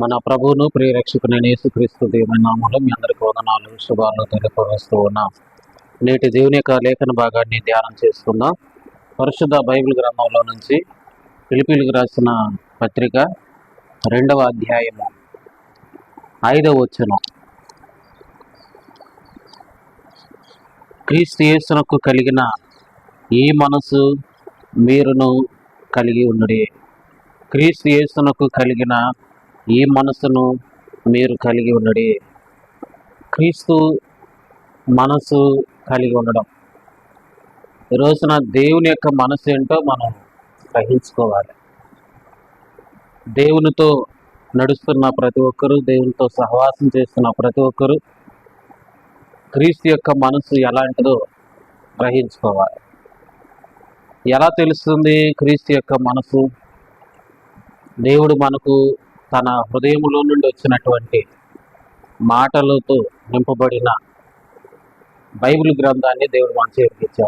మన ప్రభువును ప్రియరక్షకునైన యేసుక్రీస్తు దేవుని నామంలో మీ అందరికి వందనాలు శుభాలు తెలియపరుస్తూ ఉన్నాం. నేటి దేవుని యొక్క లేఖన భాగాన్ని ధ్యానం చేసుకుందాం పరిశుద్ధ బైబిల్ గ్రంథంలో నుంచి పిలిపిలికి రాసిన పత్రిక రెండవ అధ్యాయము ఐదవ వచనం. క్రీస్తు యేసునకు కలిగిన ఈ మనసు మీరును కలిగి ఉన్నది క్రీస్తు యేసునకు కలిగిన ఈ మనసును మీరు కలిగి ఉండడి. క్రీస్తు మనసు కలిగి ఉండడం. ఈ రోజున దేవుని యొక్క మనసు ఏంటో మనం గ్రహించుకోవాలి. దేవునితో నడుస్తున్న ప్రతి ఒక్కరూ దేవునితో సహవాసం చేస్తున్న ప్రతి ఒక్కరూ క్రీస్తు యొక్క మనసు ఎలాంటిదో గ్రహించుకోవాలి. ఎలా తెలుస్తుంది క్రీస్తు యొక్క మనసు దేవుడు మనకు తన హృదయములో నుండి వచ్చినటువంటి మాటలతో నింపబడిన బైబిల్ గ్రంథాన్ని దేవుడు మన చేతికి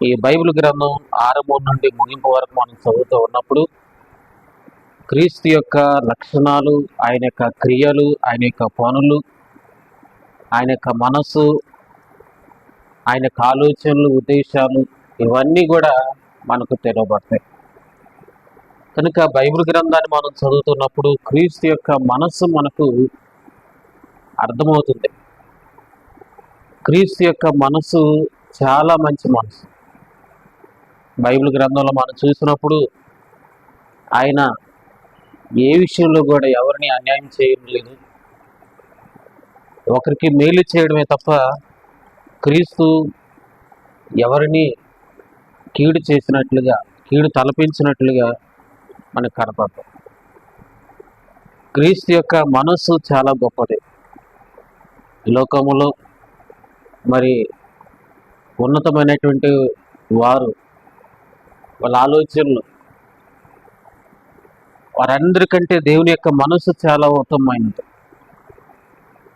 ఈ బైబిల్ గ్రంథం ఆరంభం నుండి ముగింపు వరకు మనం చదువుతూ ఉన్నప్పుడు క్రీస్తు యొక్క లక్షణాలు ఆయన యొక్క క్రియలు ఆయన యొక్క పనులు ఆయన యొక్క మనసు ఆయన యొక్క ఆలోచనలు ఉద్దేశాలు ఇవన్నీ కూడా మనకు తెలియబడతాయి కనుక బైబిల్ గ్రంథాన్ని మనం చదువుతున్నప్పుడు క్రీస్తు యొక్క మనస్సు మనకు అర్థమవుతుంది. క్రీస్తు యొక్క మనసు చాలా మంచి మనసు బైబిల్ గ్రంథంలో మనం చూసినప్పుడు ఆయన ఏ విషయంలో కూడా ఎవరిని అన్యాయం చేయడం లేదు. ఒకరికి మేలు చేయడమే తప్ప క్రీస్తు ఎవరిని కీడు చేసినట్లుగా కీడు తలపించినట్లుగా మనకు కనపడతాం క్రీస్తు యొక్క మనస్సు చాలా గొప్పది. లోకములో మరి ఉన్నతమైనటువంటి వారు వాళ్ళ ఆలోచనలు వారందరికంటే దేవుని యొక్క మనసు చాలా ఉత్తమమైనది.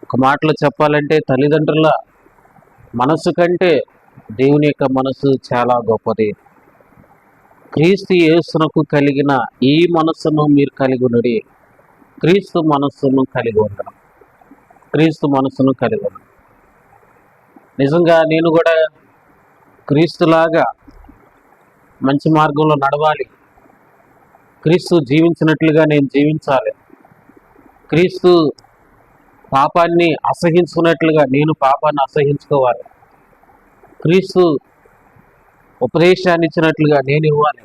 ఒక మాటలో చెప్పాలంటే తల్లిదండ్రుల మనసు కంటే దేవుని యొక్క మనసు చాలా గొప్పది. క్రీస్తు యేసునకు కలిగిన ఈ మనస్సును మీరు కలిగి ఉన్నది క్రీస్తు మనస్సును కలిగి ఉండడం. క్రీస్తు మనస్సును కలిగి ఉండడం. నిజంగా నేను కూడా క్రీస్తులాగా మంచి మార్గంలో నడవాలి. క్రీస్తు జీవించినట్లుగా నేను జీవించాలి. క్రీస్తు పాపాన్ని అసహించుకున్నట్లుగా నేను పాపాన్ని అసహించుకోవాలి. క్రీస్తు ఉపదేశాన్ని ఇచ్చినట్లుగా నేను ఇవ్వాలి.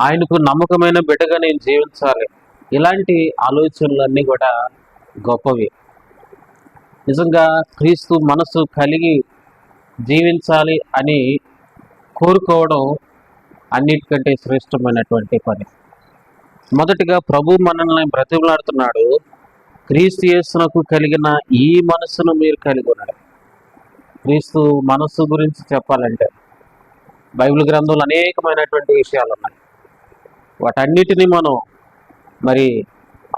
ఆయనకు నమ్మకమైన బిడ్డగా నేను జీవించాలి. ఇలాంటి ఆలోచనలన్నీ కూడా గొప్పవి. నిజంగా క్రీస్తు మనసు కలిగి జీవించాలి అని కోరుకోవడం అన్నిటికంటే శ్రేష్టమైనటువంటి పని. మొదటిగా ప్రభు మనల్ని బ్రతిమలాడుతున్నాడు. క్రీస్తు యేసునకు కలిగిన ఈ మనసును మీరు కలిగి ఉన్నారు క్రీస్తు మనస్సు గురించి చెప్పాలంటే బైబిల్ గ్రంథంలో అనేకమైనటువంటి విషయాలు ఉన్నాయి వాటన్నిటిని మనం మరి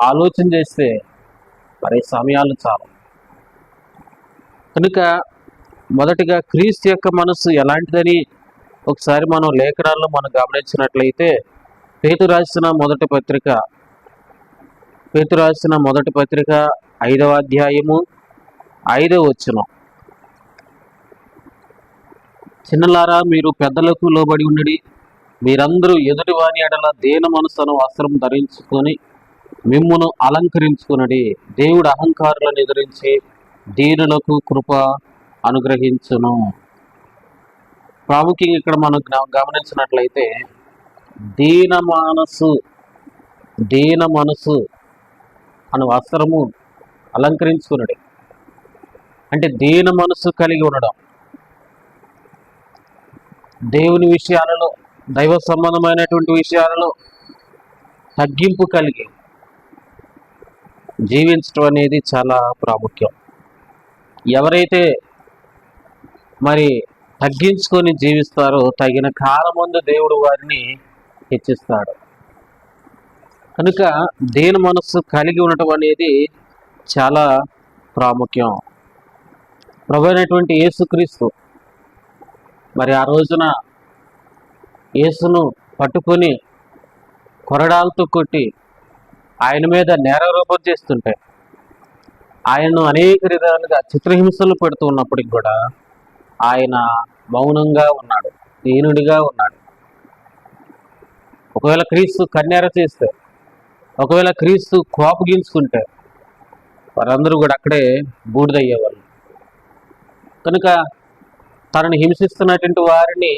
ఆలోచన చేస్తే మరి సమయాలు చాలు. కనుక మొదటిగా క్రీస్తు యొక్క మనసు ఎలాంటిదని ఒకసారి మనం లేఖనాల్లో మనం గమనించినట్లయితే పేతు రాసిన మొదటి పత్రిక పేతు రాసిన మొదటి పత్రిక ఐదవ అధ్యాయము ఐదవ వచ్చినం చిన్నలారా మీరు పెద్దలకు లోబడి ఉండడి. మీరందరూ ఎదుటి వాని ఎడల దేన మనసును వస్త్రం ధరించుకొని మిమ్మును అలంకరించుకునడి. దేవుడు అహంకారులను ఎదిరించి దీనులకు కృప అనుగ్రహించును. ప్రాముఖ్యంగా ఇక్కడ మనం గమనించినట్లయితే దీన మనసు దీన మనసు అని వస్త్రము అలంకరించుకునడి. అంటే దీన మనసు కలిగి ఉండడం. దేవుని విషయాలలో దైవ సంబంధమైనటువంటి విషయాలలో తగ్గింపు కలిగి జీవించడం అనేది చాలా ప్రాముఖ్యం. ఎవరైతే మరి తగ్గించుకొని జీవిస్తారో తగిన కాలమందు దేవుడు వారిని హెచ్చిస్తాడు. కనుక దేని మనస్సు కలిగి ఉండటం అనేది చాలా ప్రాముఖ్యం. ప్రభు అయినటువంటి యేసుక్రీస్తు మరి ఆ రోజున యేసును పట్టుకొని కొరడాలతో కొట్టి ఆయన మీద నేరారోపణ చేస్తుంటే ఆయనను అనేక విధాలుగా చిత్రహింసలు పెడుతూ ఉన్నప్పటికి కూడా ఆయన మౌనంగా ఉన్నాడు దీనుడిగా ఉన్నాడు. ఒకవేళ క్రీస్తు కన్యార చేస్తే ఒకవేళ క్రీస్తు కోపగించుకుంటే వారందరూ కూడా అక్కడే బూడిదయ్యేవాళ్ళు. కనుక తనని హింసిస్తున్నటువంటి వారిని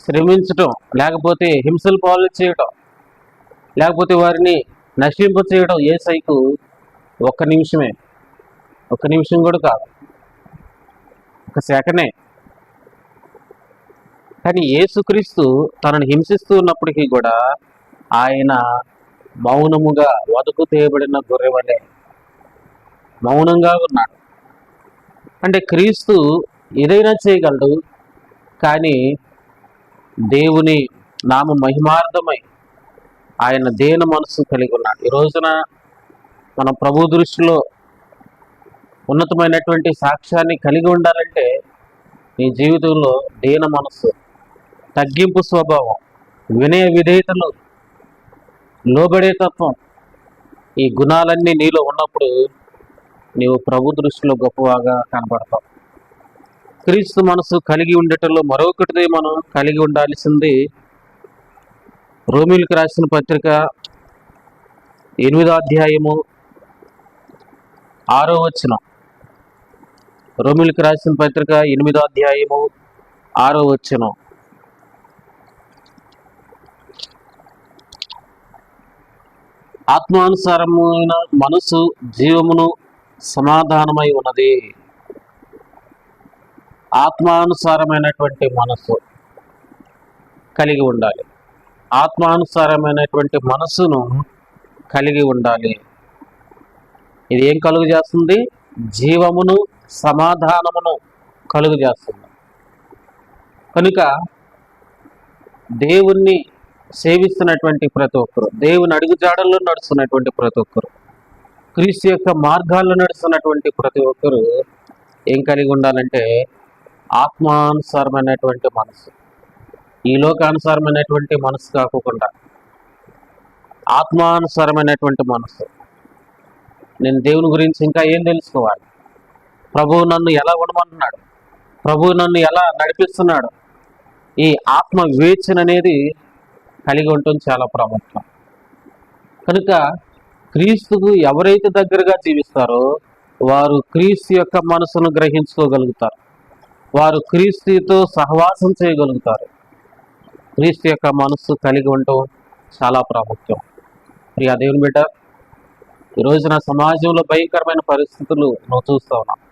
శ్రమించటం లేకపోతే హింసలు పాలు చేయటం లేకపోతే వారిని నశింప చేయడం ఏ సైకు ఒక్క నిమిషమే. ఒక్క నిమిషం కూడా కాదు. ఒక సెకనే కానీ యేసుక్రీస్తు తనను హింసిస్తూ ఉన్నప్పటికీ కూడా ఆయన మౌనముగా వదుకు తేయబడిన గొర్రె మౌనంగా ఉన్నాడు. అంటే క్రీస్తు ఏదైనా చేయగలడు కానీ దేవుని నామ మహిమార్థమై ఆయన దేన మనసు కలిగి ఉన్నాడు. ఈ రోజున మన ప్రభు దృష్టిలో ఉన్నతమైనటువంటి సాక్ష్యాన్ని కలిగి ఉండాలంటే నీ జీవితంలో దీన మనస్సు తగ్గింపు స్వభావం వినయ విధేయతలు లోబడే తత్వం ఈ గుణాలన్నీ నీలో ఉన్నప్పుడు నీవు ప్రభు దృష్టిలో గొప్పవాగా కనబడతావు. క్రీస్తు మనసు కలిగి ఉండటంలో మరొకటిది మనం కలిగి ఉండాల్సింది. రోమిల్కి రాసిన పత్రిక ఎనిమిదో అధ్యాయము ఆరో వచనం. రోమిల్కి రాసిన పత్రిక ఎనిమిదో అధ్యాయము ఆరో వచనం. ఆత్మానుసారమైన మనసు జీవమును సమాధానమై ఉన్నది. ఆత్మానుసారమైనటువంటి మనసు కలిగి ఉండాలి. ఆత్మానుసారమైనటువంటి మనసును కలిగి ఉండాలి. ఇది ఏం కలుగు చేస్తుంది జీవమును సమాధానమును కలుగు చేస్తుంది కనుక దేవుణ్ణి సేవిస్తున్నటువంటి ప్రతి ఒక్కరు దేవుని అడుగుజాడల్లో నడుస్తున్నటువంటి ప్రతి ఒక్కరు క్రీస్తు యొక్క మార్గాల్లో నడుస్తున్నటువంటి ప్రతి ఒక్కరు ఏం కలిగి ఉండాలంటే ఆత్మానుసారమైనటువంటి మనసు. ఈ లోకానుసారమైనటువంటి మనసు కాకుండా ఆత్మానుసారమైనటువంటి మనసు. నేను దేవుని గురించి ఇంకా ఏం తెలుసుకోవాలి? ప్రభువు నన్ను ఎలా ఉండమన్నాడు ప్రభువు నన్ను ఎలా నడిపిస్తున్నాడు? ఈ ఆత్మ వివేచన అనేది కలిగి ఉండటం చాలా ప్రాముఖ్యం. కనుక క్రీస్తుకు ఎవరైతే దగ్గరగా జీవిస్తారో వారు క్రీస్తు యొక్క మనసును గ్రహించుకోగలుగుతారు. వారు క్రీస్తుతో సహవాసం చేయగలుగుతారు. క్రీస్తు యొక్క మనస్సు కలిగి ఉండటం చాలా ప్రాముఖ్యం. ప్రియా దేవుని బిడ్డ ఈ రోజున సమాజంలో భయంకరమైన పరిస్థితులు నువ్వు చూస్తూ ఉన్నావు.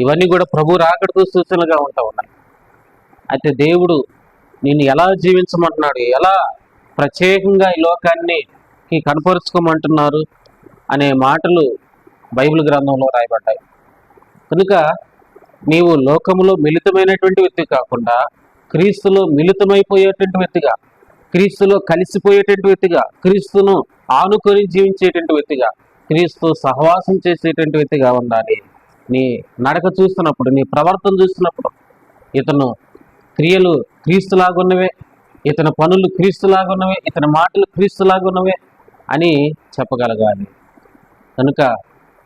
ఇవన్నీ కూడా ప్రభు రాకడతో సూచనలుగా ఉంటా ఉన్నాయి. అయితే దేవుడు నేను ఎలా జీవించమంటున్నాడు? ఎలా ప్రత్యేకంగా ఈ లోకాన్ని కి కనపరుచుకోమంటున్నారు అనే మాటలు బైబిల్ గ్రంథంలో రాయబడ్డాయి. కనుక నీవు లోకములో మిళితమైనటువంటి వ్యక్తి కాకుండా క్రీస్తులో మిళితమైపోయేటువంటి వ్యక్తిగా క్రీస్తులో కలిసిపోయేటువంటి వ్యక్తిగా క్రీస్తును ఆనుకొని జీవించేటువంటి వ్యక్తిగా క్రీస్తు సహవాసం చేసేటువంటి వ్యక్తిగా ఉండాలి. నీ నడక చూస్తున్నప్పుడు నీ ప్రవర్తన చూస్తున్నప్పుడు ఇతను క్రియలు క్రీస్తులాగున్నవే ఇతని పనులు క్రీస్తులాగున్నవే ఇతని మాటలు క్రీస్తులాగున్నవే అని చెప్పగలగాలి. కనుక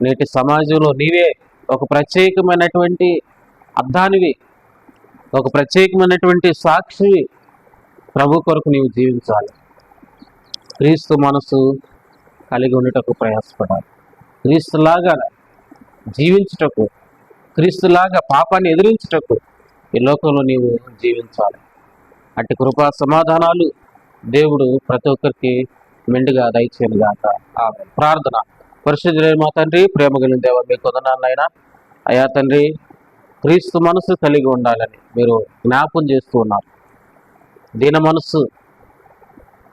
నేటి సమాజంలో నీవే ఒక ప్రత్యేకమైనటువంటి అర్థానివి ఒక ప్రత్యేకమైనటువంటి సాక్షివి ప్రభు కొరకు నీవు జీవించాలి. క్రీస్తు మనసు కలిగి ఉండటకు ప్రయాసపడాలి. క్రీస్తులాగా జీవించుటకు క్రీస్తులాగా పాపాన్ని ఎదిరించటకు ఈ లోకంలో నీవు జీవించాలి. అట్టి కృపా సమాధానాలు దేవుడు ప్రతి ఒక్కరికి మెండుగా దయచేయను గాక ఆ ప్రార్థన. పరిశుద్ధులైన మా తండ్రి ప్రేమ కలిగిన దేవ మీకు వదనాలైనా అయా తండ్రి క్రీస్తు మనసు కలిగి ఉండాలని మీరు జ్ఞాపం చేస్తూ ఉన్నారు. దీన మనస్సు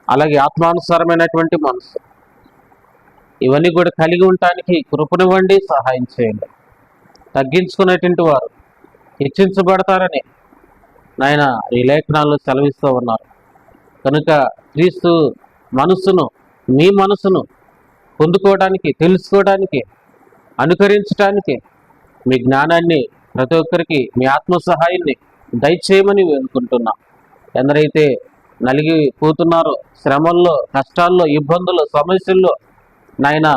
అలాగే ఆత్మానుసారమైనటువంటి మనసు ఇవన్నీ కూడా కలిగి ఉండటానికి కృపనివ్వండి సహాయం చేయండి. తగ్గించుకునేటువంటి వారు హెచ్చించబడతారని నాయన ఈ లేఖనాల్లో సెలవిస్తూ ఉన్నారు. కనుక క్రీస్తు మనస్సును మీ మనసును పొందుకోవడానికి తెలుసుకోవడానికి అనుకరించడానికి మీ జ్ఞానాన్ని ప్రతి ఒక్కరికి మీ ఆత్మ సహాయాన్ని దయచేయమని వేడుకుంటున్నా. ఎందరైతే నలిగి పోతున్నారు శ్రమల్లో కష్టాల్లో ఇబ్బందుల్లో సమస్యల్లో నాయన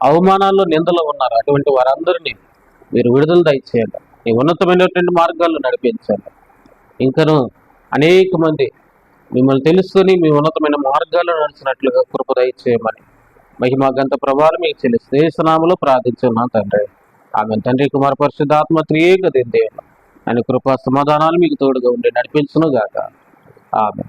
అవమానాల్లో నిందలో ఉన్నారు అటువంటి వారందరినీ మీరు విడుదల దయచేయండి. ఈ ఉన్నతమైనటువంటి మార్గాల్లో నడిపించండి. ఇంకను అనేక మంది మిమ్మల్ని తెలుసుకొని మీ ఉన్నతమైన మార్గాల్లో నడిచినట్లుగా కృప దయచేయమని మహిమా గంత ప్రభావాలు మీకు చెల్లిస్తే స్నామంలో ప్రార్థించున్నాను తండ్రి. ఆమె తండ్రి కుమార్ పరిశుద్ధాత్మ త్రియేక దేవుడు. ఆయన కృపా సమాధానాలు మీకు తోడుగా ఉండి నడిపించును గాక ఆమె